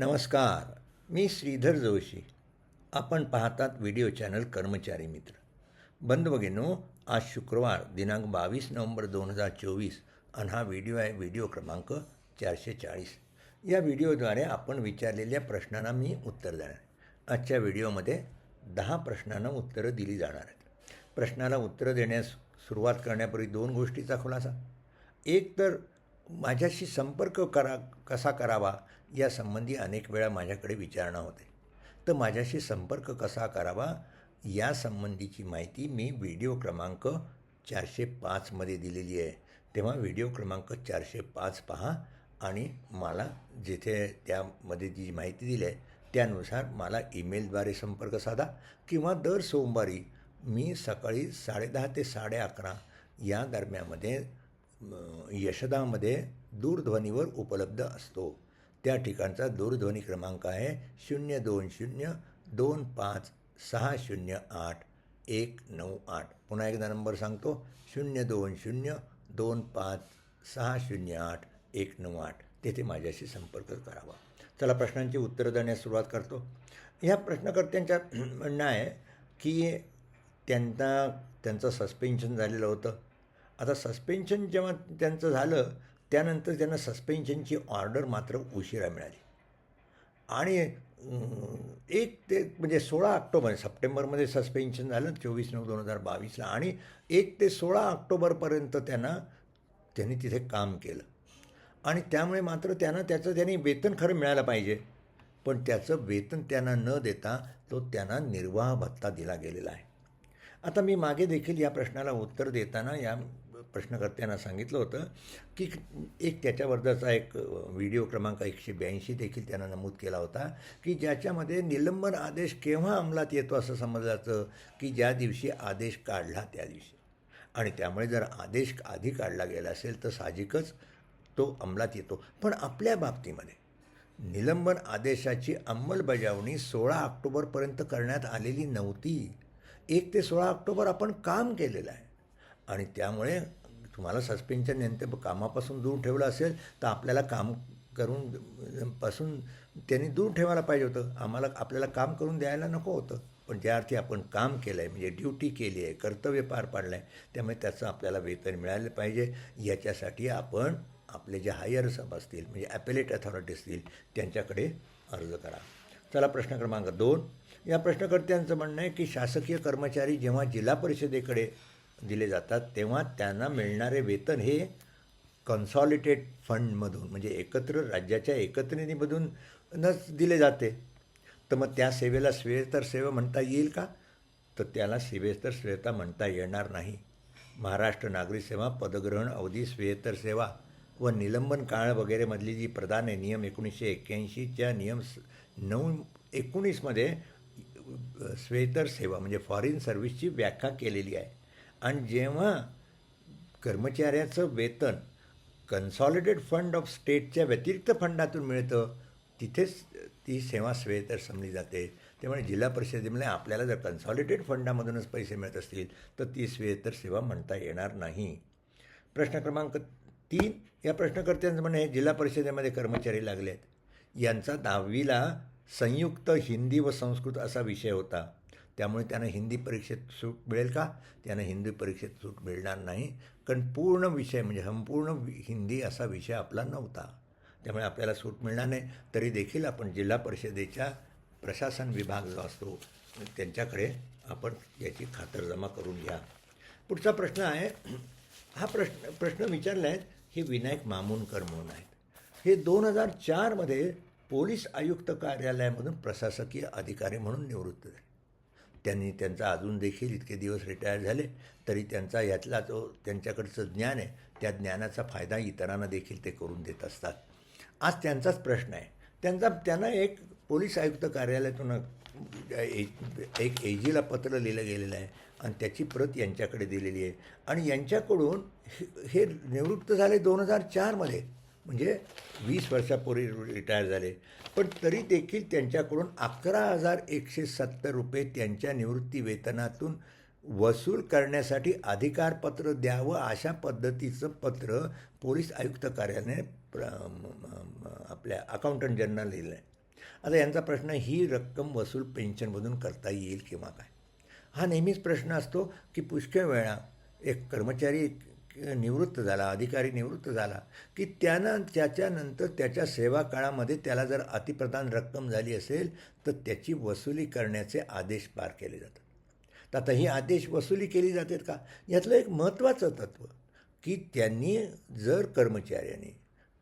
नमस्कार मी श्रीधर जोशी. आपण पाहतात व्हिडिओ चॅनल कर्मचारी मित्र. बंद भगिनो आज शुक्रवार दिनांक बावीस नोव्हेंबर दोन हजार चोवीस आणि हा व्हिडिओ आहे व्हिडिओ क्रमांक चारशे चाळीस या व्हिडिओद्वारे आपण विचारलेल्या प्रश्नांना मी उत्तर देणार. आहे. आजच्या व्हिडिओमध्ये दहा प्रश्नांना उत्तरं दिली जाणार आहेत. प्रश्नाला उत्तरं देण्यास सुरुवात करण्यापूर्वी दोन गोष्टीचा खुलासा. एक तर माझ्याशी संपर्क करा कसा करावा यासंबंधी अनेक वेळा माझ्याकडे विचारणा होते. तर माझ्याशी संपर्क कसा करावा यासंबंधीची माहिती मी व्हिडिओ क्रमांक चारशे पाचमध्ये दिलेली आहे. तेव्हा व्हिडिओ क्रमांक चारशे पाच पहा आणि मला जिथे त्यामध्ये जी माहिती दिली आहे त्यानुसार मला ईमेलद्वारे संपर्क साधा किंवा दर सोमवारी मी सकाळी साडेदहा ते साडे अकरा या दरम्यामध्ये यशदामध्ये दूरध्वनीवर उपलब्ध असतो. त्या ठिकाणचा दूरध्वनी क्रमांक आहे शून्य दोन शून्य दोन पाच सहा शून्य आठ एक नऊ आठ. पुन्हा एकदा नंबर सांगतो. शून्य दोन शून्य दोन पाच सहा शून्य आठ एक नऊ आठ. तेथे माझ्याशी संपर्क करावा. चला प्रश्नांची उत्तरं देण्यास सुरुवात करतो. ह्या प्रश्नकर्त्यांच्या म्हणणं आहे की त्यांना त्यांचं सस्पेन्शन झालेलं होतं. आता सस्पेन्शन जेव्हा त्यांचं झालं त्यानंतर त्यांना सस्पेन्शनची ऑर्डर मात्र उशिरा मिळाली. आणि एक ते म्हणजे सोळा ऑक्टोबर सप्टेंबरमध्ये सस्पेन्शन झालं चोवीस नऊ दोन हजार बावीसला. आणि एक ते सोळा ऑक्टोबरपर्यंत त्यांना त्यांनी तिथे काम केलं. आणि त्यामुळे मात्र त्यांना त्याचं त्यांनी वेतन खरं मिळायला पाहिजे. पण त्याचं वेतन त्यांना न देता तो त्यांना निर्वाह भत्ता दिला गेलेला आहे. आता मी मागे देखील या प्रश्नाला उत्तर देताना या प्रश्नकर्त्यांना सांगितलं होतं की एक त्याच्यावरचा एक व्हिडिओ क्रमांक एकशे ब्याऐंशी देखील त्यांना नमूद केला होता की ज्याच्यामध्ये निलंबन आदेश केव्हा अंमलात येतो असं समजलं जातं की ज्या दिवशी आदेश काढला त्या दिवशी. आणि त्यामुळे जर आदेश आधी काढला गेला असेल तर साहजिकच तो अंमलात येतो. पण आपल्या बाबतीमध्ये निलंबन आदेशाची अंमलबजावणी सोळा ऑक्टोबरपर्यंत करण्यात आलेली नव्हती. एक ते सोळा ऑक्टोबर आपण काम केलेलं आहे. आणि त्यामुळे तुम्हाला सस्पेन्शन नंतर कामापासून दूर ठेवलं असेल तर आपल्याला काम करून पासून त्यांनी दूर ठेवायला पाहिजे होतं. आम्हाला आपल्याला काम करून द्यायला नको होतं. पण ज्या अर्थी आपण काम केलं आहे म्हणजे ड्युटी केली आहे कर्तव्य पार पाडलं आहे त्यामुळे त्याचं आपल्याला वेतन मिळालं पाहिजे. याच्यासाठी आपण आपले जे हायर सब असतील म्हणजे ॲपेलेट अथॉरिटी असतील त्यांच्याकडे अर्ज करा. चला प्रश्न क्रमांक दोन. या प्रश्नकर्त्यांचं म्हणणं आहे की शासकीय कर्मचारी जेव्हा जिल्हा परिषदेकडे दिले जातात तेव्हा त्यांना मिळणारे वेतन हे कन्सॉलिटेड फंडमधून म्हणजे एकत्र राज्याच्या एकत्र निधीमधूनच दिले जाते. तर मग त्या सेवेला श्रेयस्तर सेवा म्हणता येईल का? तर त्याला श्रेयस्तर श्रेयता म्हणता येणार नाही. महाराष्ट्र नागरी सेवा पदग्रहण अवधी स्वेतर सेवा व निलंबन काळ वगैरेमधली जी प्रदान आहे नियम एकोणीसशे एक्क्याऐंशीच्या नियम नऊ एकोणीसमध्ये श्वेतर सेवा म्हणजे फॉरेन सर्व्हिसची व्याख्या केलेली आहे. आणि जेव्हा कर्मचाऱ्याचं वेतन कन्सॉलिडेट फंड ऑफ स्टेटच्या व्यतिरिक्त फंडातून मिळतं तिथेच ती सेवा श्वेतर समजली जाते. त्यामुळे जिल्हा परिषदेमध्ये आपल्याला जर कन्सॉलिडेट फंडामधूनच पैसे मिळत असतील तर ती स्वेतर सेवा म्हणता येणार नाही. प्रश्न क्रमांक तीन या प्रश्नकर्त्यांचं म्हणणे जिल्हा परिषदेमध्ये कर्मचारी लागले आहेत यांचा दहावीला संयुक्त हिंदी व संस्कृत असा विषय होता. त्यामुळे त्यांना हिंदी परीक्षेत सूट मिळेल का? त्यांना हिंदी परीक्षेत सूट मिळणार नाही. कारण पूर्ण विषय म्हणजे संपूर्ण वि- हिंदी असा विषय आपला नव्हता. त्यामुळे आपल्याला सूट मिळणार नाही. तरी देखील आपण जिल्हा परिषदेच्या प्रशासन विभाग जो असतो त्यांच्याकडे आपण याची खातरजमा करून घ्या. पुढचा प्रश्न आहे हा प्रश्न प्रश्न विचारला आहे हे विनायक मामूनकर म्हणून आहेत. हे दोन हजार चारमध्ये पोलीस आयुक्त कार्यालयामधून प्रशासकीय अधिकारी म्हणून निवृत्त झाले. त्यांनी त्यांचा अजून देखील इतके दिवस रिटायर झाले तरी त्यांचा यातला जो त्यांच्याकडचं ज्ञान आहे त्या ज्ञानाचा फायदा इतरांना देखील ते करून देत असतात. आज त्यांचाच प्रश्न आहे. त्यांचा त्यांना एक पोलीस आयुक्त कार्यालयातून ए- एक एजीला पत्र लिहिलं गेलेलं आहे आणि त्याची प्रत यांच्याकडे दिलेली आहे. आणि यांच्याकडून हे- हे निवृत्त झाले दोन हजार चारमध्ये. म्हणजे वीस वर्षापूर्वी रिटायर झाले. पण तरी देखील त्यांच्याकडून अकरा हजार एकशे सत्तर रुपये त्यांच्या निवृत्ती वेतनातून वसूल करण्यासाठी अधिकारपत्र द्यावं अशा पद्धतीचं पत्र पोलीस आयुक्त कार्यालयाने प्र- आपल्या अकाउंटंट जनरल लिहिलं आहे आता यांचा प्रश्न ही रक्कम वसूल पेन्शनमधून करता येईल किंवा काय? हा नेहमीच प्रश्न असतो की पुष्कळ वेळा एक कर्मचारी निवृत्त झाला अधिकारी निवृत्त झाला की त्यानं त्याच्यानंतर त्याच्या सेवा काळामध्ये त्याला जर अतिप्रधान रक्कम झाली असेल तर त्याची वसुली करण्याचे आदेश पार केले जातात. तर आता ही आदेश वसुली केली जातात का? यातलं एक महत्त्वाचं तत्त्व की त्यांनी जर कर्मचाऱ्याने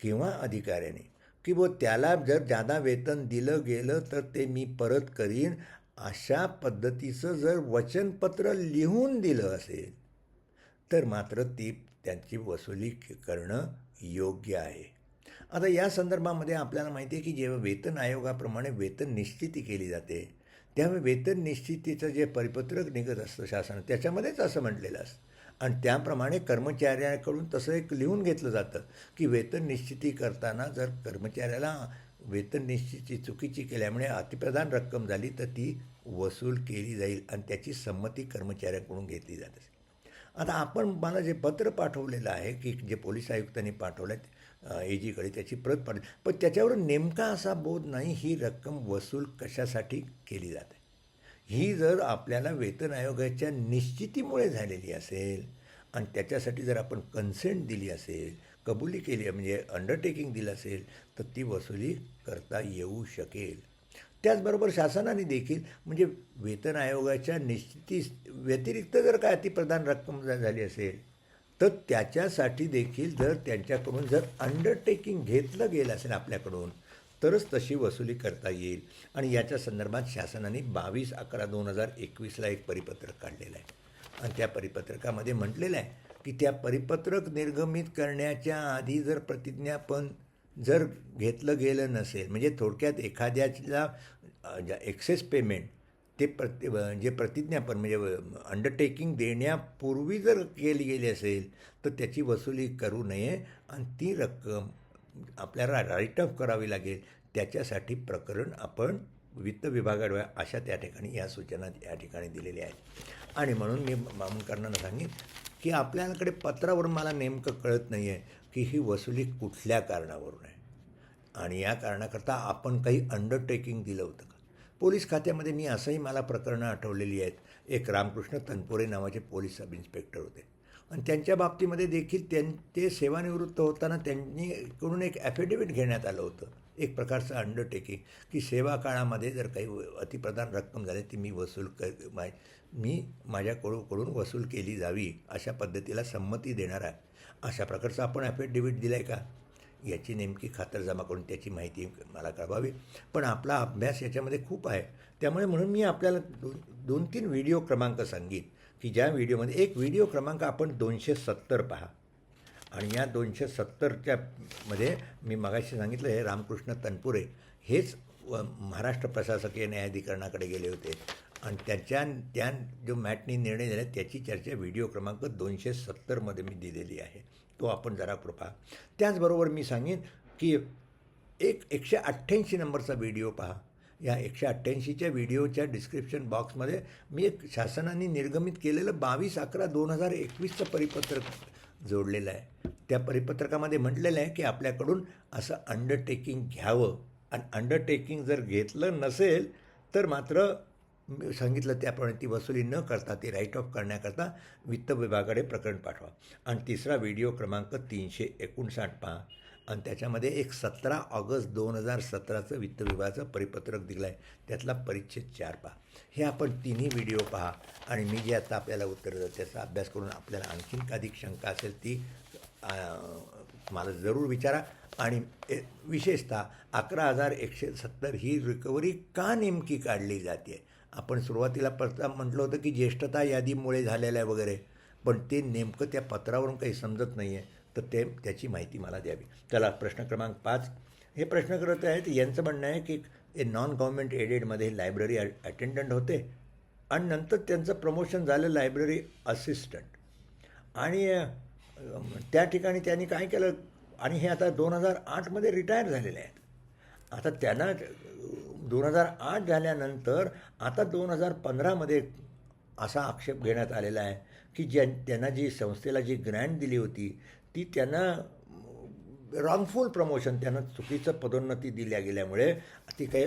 किंवा अधिकाऱ्याने की व त्याला जर जादा वेतन दिलं गेलं तर ते मी परत करीन अशा पद्धतीचं जर वचनपत्र लिहून दिलं असेल तर मात्र ती त्यांची वसुली करणं योग्य आहे. आता या संदर्भामध्ये आपल्याला माहिती आहे की जेव्हा वेतन आयोगाप्रमाणे वेतन निश्चिती केली जाते त्यामुळे वेतन निश्चितीचं जे परिपत्रक निघत असतं शासन त्याच्यामध्येच असं म्हटलेलं असतं. आणि त्याप्रमाणे कर्मचाऱ्याकडून तसं एक लिहून घेतलं जातं की वेतन निश्चिती करताना जर कर्मचाऱ्याला वेतन निश्चिती चुकीची केल्यामुळे अतिप्रधान रक्कम झाली तर ती वसूल केली जाईल आणि त्याची संमती कर्मचाऱ्याकडून घेतली जात. असेल आता आपण मला जे पत्र पाठवलेलं आहे की जे पोलीस आयुक्तांनी पाठवलं ए जीकडे त्याची प्रत पाठवली पण त्याच्यावर नेमका असा बोध नाही ही रक्कम वसूल कशासाठी केली जाते ही जर आपल्याला वेतन आयोगाच्या निश्चितीमुळे झालेली असेल आणि त्याच्यासाठी जर आपण कन्सेंट दिली असेल कबुली केली म्हणजे अंडरटेकिंग दिलं असेल तर ती वसुली करता येऊ शकेल. त्याचबरोबर शासनाने देखील म्हणजे वेतन आयोगाच्या निश्चिती व्यतिरिक्त जर काय अतिप्रधान रक्कम झाली असेल तर त्याच्यासाठी देखील जर त्यांच्याकडून जर अंडरटेकिंग घेतलं गेलं असेल आपल्याकडून तरच तशी वसुली करता येईल. आणि याच्या संदर्भात शासनाने बावीस अकरा दोन हजार एकवीसला एक परिपत्रक काढलेलं आहे. आणि त्या परिपत्रकामध्ये म्हटलेलं आहे की त्या परिपत्रक निर्गमित करण्याच्या आधी जर प्रतिज्ञापन जर घेतलं गेलं नसेल म्हणजे थोडक्यात एखाद्याला एक्सेस पेमेंट ते प्रति जे प्रतिज्ञापन म्हणजे अंडरटेकिंग देण्यापूर्वी जर केली गेली असेल तर त्याची वसुली करू नये आणि ती रक्कम आपल्याला राईट ऑफ करावी लागेल. त्याच्यासाठी प्रकरण आपण वित्त विभागाद्वारे अशा त्या ठिकाणी या सूचना या ठिकाणी दिलेल्या आहेत. आणि म्हणून मी मामूनकरांना सांगेन की आपल्याकडे पत्रावरून मला नेमकं कळत नाही आहे की ही वसुली कुठल्या कारणावरून आहे? आणि या कारणाकरता आपण काही अंडरटेकिंग दिलं होतं का? पोलीस खात्यामध्ये मी असंही मला प्रकरणं आठवलेली आहेत. एक रामकृष्ण तनपुरे नावाचे पोलीस सब इन्स्पेक्टर होते. आणि त्यांच्या बाबतीमध्ये देखील त्यां ते सेवानिवृत्त होताना त्यांनीकडून एक ॲफिडेविट घेण्यात आलं होतं. एक प्रकारचं अंडरटेकिंग की सेवा काळामध्ये जर काही अतिप्रधान रक्कम झाली ती मी वसूल क मी माझ्याकडून वसूल केली जावी अशा पद्धतीला संमती देणार आहे अशा प्रकारचं आपण ॲफिडेविट दिला आहे का? याची नेमकी खातरजमा करून त्याची माहिती मला कळवावी. पण आपला अभ्यास याच्यामध्ये खूप आहे. त्यामुळे म्हणून मी आपल्याला दोन दोन तीन व्हिडिओ क्रमांक सांगेन की ज्या व्हिडिओमध्ये एक व्हिडिओ क्रमांक आपण दोनशे सत्तर पहा. आणि या दोनशे सत्तरच्या मध्ये मी मगाशी सांगितलं हे रामकृष्ण तनपुरे हेच महाराष्ट्र प्रशासकीय न्यायाधिकरणाकडे गेले होते. आणि त्याच्या त्या जो मॅटनी निर्णय झाला त्याची चर्चा व्हिडिओ क्रमांक दोनशे सत्तरमध्ये मी दिलेली आहे. तो आपण जरा कृपा त्याचबरोबर मी सांगेन की एक एकशे अठ्ठ्याऐंशी नंबरचा व्हिडिओ पहा. या एकशे अठ्ठ्याऐंशीच्या व्हिडिओच्या डिस्क्रिप्शन बॉक्समध्ये मी एक शासनाने निर्गमित केलेलं बावीस अकरा दोन हजार एकवीसचं परिपत्रक जोडलेलं आहे. त्या परिपत्रकामध्ये म्हटलेलं आहे की आपल्याकडून असं अंडरटेकिंग घ्यावं. आणि अंडरटेकिंग जर घेतलं नसेल तर मात्र सांगितलं त्याप्रमाणे ती वसुली न करता ती राईट ऑफ करण्याकरता वित्त विभागाकडे प्रकरण पाठवा. आणि तिसरा व्हिडिओ क्रमांक तीनशे एकोणसाठ पहा. आणि त्याच्यामध्ये एक सतरा ऑगस्ट दोन हजार सतराचं वित्त विभागाचं परिपत्रक दिलं आहे त्यातला परिच्छेद चार पहा. हे आपण तिन्ही व्हिडिओ पहा. आणि मी जे आता आपल्याला उत्तर देतो त्याचा अभ्यास करून आपल्याला आणखीन अधिक शंका असेल ती मला जरूर विचारा. आणि विशेषतः अकरा हजार एकशे सत्तर ही रिकव्हरी का नेमकी काढली जाते आपण सुरुवातीला प्रथम म्हटलं होतं की ज्येष्ठता यादीमुळे झालेलं आहे वगैरे पण ते नेमकं त्या पत्रावरून काही समजत नाही आहे तर ते त्याची माहिती मला द्यावी. चला प्रश्न क्रमांक पाच. हे प्रश्न करत आहेत यांचं म्हणणं आहे की ए नॉन गव्हर्मेंट एडेडमध्ये लायब्ररी अटेंडंट होते आणि नंतर त्यांचं प्रमोशन झालं लायब्ररी असिस्टंट आणि त्या ठिकाणी त्यांनी काय केलं? आणि हे आता दोन हजार आठमध्ये रिटायर झालेले आहेत. आता त्यांना दोन हजार आठ झाल्यानंतर आता दोन हजार पंधरामध्ये असा आक्षेप घेण्यात आलेला आहे की ज्या त्यांना जी संस्थेला जी ग्रँट दिली होती ती त्यांना रॉंगफुल प्रमोशन त्यांना चुकीचं पदोन्नती दिल्या गेल्यामुळे ती काही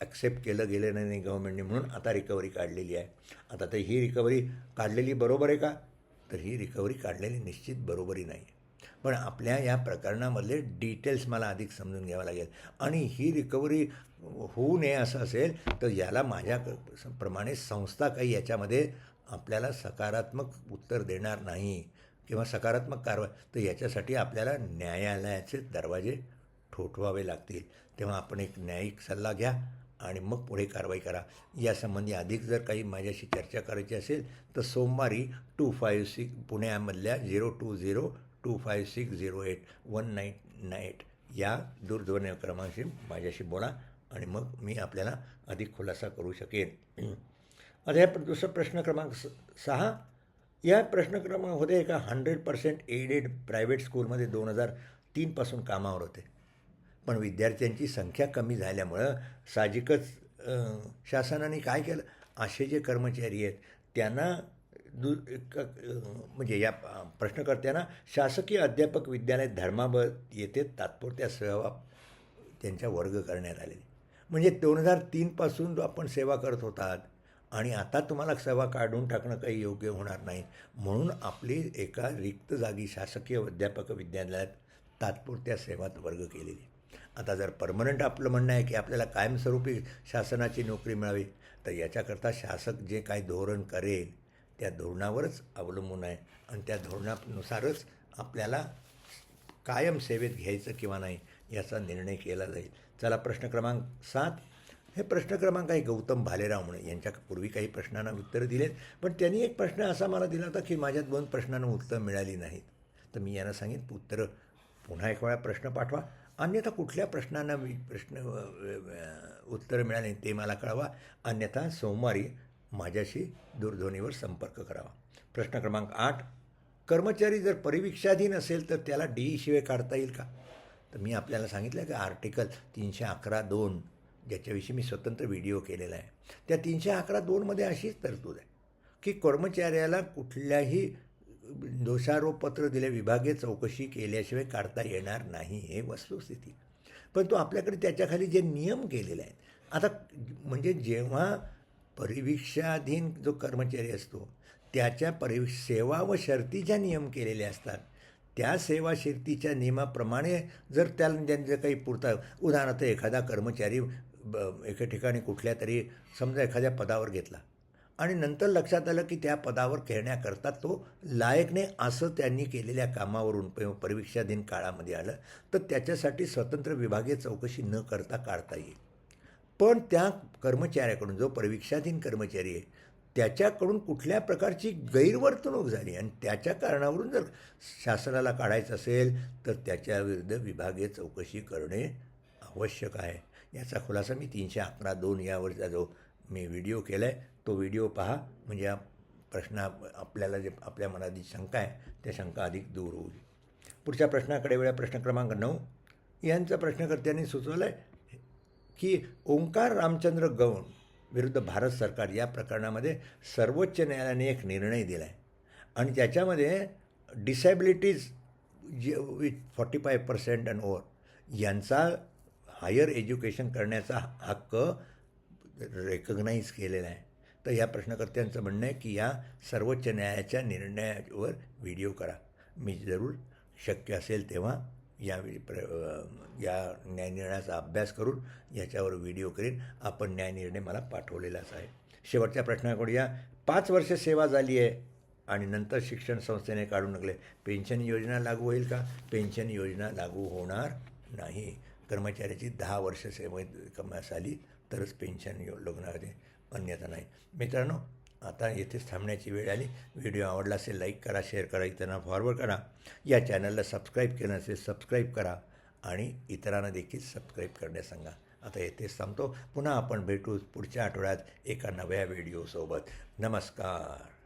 ॲक्सेप्ट केलं गेलं नाही गव्हर्मेंटने म्हणून आता रिकव्हरी काढलेली आहे. आता तर ही रिकव्हरी काढलेली बरोबर आहे का? तर ही रिकव्हरी काढलेली निश्चित बरोबरी नाही. पण आपल्या या प्रकरणामधले डिटेल्स मला अधिक समजून घ्यावं लागेल. आणि ही रिकव्हरी होऊ नये असं असेल तर याला माझ्या प्रमाणे संस्था काही याच्यामध्ये आपल्याला सकारात्मक उत्तर देणार नाही किंवा सकारात्मक कारवाई तर याच्यासाठी आपल्याला न्यायालयाचे दरवाजे ठोठवावे लागतील. तेव्हा आपण एक न्यायिक सल्ला घ्या आणि मग पुढे कारवाई करा. यासंबंधी अधिक जर काही माझ्याशी चर्चा करायची असेल तर सोमवारी two five six पुण्यामधल्या zero two zero two five six zero eight one nine night या दूरध्वनी क्रमांशी माझ्याशी बोला. आणि मग मी आपल्याला अधिक खुलासा करू शकेन. आता या दुसरा प्रश्न क्रमांक स सहा. या प्रश्न क्रमांक होते एका हंड्रेड पर्सेंट एडेड प्रायव्हेट स्कूलमध्ये दोन हजार तीनपासून कामावर होते. पण विद्यार्थ्यांची संख्या कमी झाल्यामुळं साहजिकच शासनाने काय केलं? असे जे कर्मचारी आहेत त्यांना दु म्हणजे या प्रश्नकर्त्यांना शासकीय अध्यापक विद्यालय धर्माबळ येथे तात्पुरत्या सेवा त्यांच्या वर्ग करण्यात आलेले. म्हणजे दोन हजार तीनपासून आपण सेवा करत होतात. आणि आता तुम्हाला सेवा काढून टाकणं काही योग्य होणार नाही. म्हणून आपली एका रिक्त जागी शासकीय अध्यापक विद्यालयात तात्पुरत्या सेवात वर्ग केलेली. आता जर परमनंट आपलं म्हणणं आहे की आपल्याला कायमस्वरूपी शासनाची नोकरी मिळावी तर याच्याकरता शासक जे काही धोरण करेल त्या धोरणावरच अवलंबून आहे. आणि त्या धोरणानुसारच आपल्याला कायम सेवेत घ्यायचं किंवा नाही याचा निर्णय केला जाईल. चला प्रश्न क्रमांक सात. हे प्रश्न क्रमांक आहे गौतम भालेराव म्हणे यांच्या पूर्वी काही प्रश्नांना उत्तरं दिलेत पण त्यांनी एक प्रश्न असा मला दिला होता की माझ्या दोन प्रश्नांना उत्तर मिळाली नाहीत. तर मी यांना सांगेन उत्तरं पुन्हा एक वेळा प्रश्न पाठवा. अन्यथा कुठल्या प्रश्नांना मी प्रश्न उत्तरं मिळाले ते मला कळवा. अन्यथा सोमवारी माझ्याशी दूरध्वनीवर संपर्क करावा. प्रश्न क्रमांक आठ. कर्मचारी जर परिविक्षाधीन असेल तर त्याला डी शिवाय काढता येईल का? तर मी आपल्याला सांगितलं की आर्टिकल तीनशे अकरा दोन ज्याच्याविषयी मी स्वतंत्र व्हिडिओ केलेला आहे. त्या तीनशे अकरा दोनमध्ये अशीच तरतूद आहे की कर्मचाऱ्याला कुठल्याही दोषारोपपत्र दिले विभागीय चौकशी केल्याशिवाय काढता येणार नाही हे वस्तुस्थिती. परंतु आपल्याकडे त्याच्याखाली जे नियम केलेले आहेत आता म्हणजे जेव्हा परिवीक्षाधीन जो कर्मचारी असतो त्याच्या परि सेवा व शर्तीच्या नियम केलेले असतात त्या सेवा शिर्तीच्या नियमाप्रमाणे जर त्याला त्यांचं काही पुरता उदाहरणार्थ एखादा कर्मचारी ब एका ठिकाणी कुठल्या तरी समजा एखाद्या पदावर घेतला आणि नंतर लक्षात आलं की त्या पदावर खेळण्याकरता तो लायक नाही असं त्यांनी केलेल्या कामावरून परीक्षाधीन काळामध्ये आलं तर त्याच्यासाठी स्वतंत्र विभागीय चौकशी न करता काढता येईल. पण त्या कर्मचाऱ्याकडून जो परीक्षाधीन कर्मचारी आहे त्याच्याकडून कुठल्या प्रकारची गैरवर्तणूक झाली? आणि त्याच्या कारणावरून जर शासनाला काढायचं असेल तर त्याच्याविरुद्ध विभागीय चौकशी करणे आवश्यक आहे. याचा खुलासा मी तीनशे अकरा दोन यावरचा जो मी व्हिडिओ केला आहे तो व्हिडिओ पहा. म्हणजे या प्रश्न आपल्याला जे आपल्या मनात जी शंका आहे त्या शंका अधिक दूर होईल. पुढच्या प्रश्नाकडे वेळा प्रश्न क्रमांक नऊ. यांचा प्रश्नकर्त्यांनी सुचवलं आहे की ओंकार रामचंद्र गौण विरुद्ध भारत सरकार या प्रकरणामध्ये सर्वोच्च न्यायालयाने एक निर्णय दिला आहे आणि त्याच्यामध्ये डिसॅबिलिटीज जे with forty five percent and over यांचा हायर एज्युकेशन करण्याचा हक्क रेकग्नाईज केलेला आहे. तर या प्रश्नकर्त्यांचं म्हणणं आहे की या सर्वोच्च न्यायालयाच्या निर्णयावर व्हिडिओ करा. मी जरूर शक्य असेल तेव्हा या प्र या न्यायनिर्णयाचा अभ्यास करून याच्यावर व्हिडिओ करीन. आपण न्यायनिर्णय मला पाठवलेलाच आहे. शेवटच्या प्रश्नाकडे या. पाच वर्ष सेवा झाली आहे आणि नंतर शिक्षण संस्थेने काढून टाकले. पेन्शन योजना लागू होईल का? पेन्शन योजना लागू होणार नाही. कर्मचाऱ्याची दहा वर्ष सेवेत कमास आली तरच पेन्शन यो लागणार अन्यथा नाही. मित्रांनो आता येथेच थांबण्याची वेळ आली. व्हिडिओ आवडला असेल लाईक करा शेअर करा इतरांना फॉरवर्ड करा. या चॅनलला सबस्क्राईब केलं असेल सबस्क्राईब करा आणि इतरांना देखील सबस्क्राईब करण्यास सांगा. आता येथेच थांबतो. पुन्हा आपण भेटू पुढच्या आठवड्यात एका नव्या व्हिडिओसोबत नमस्कार.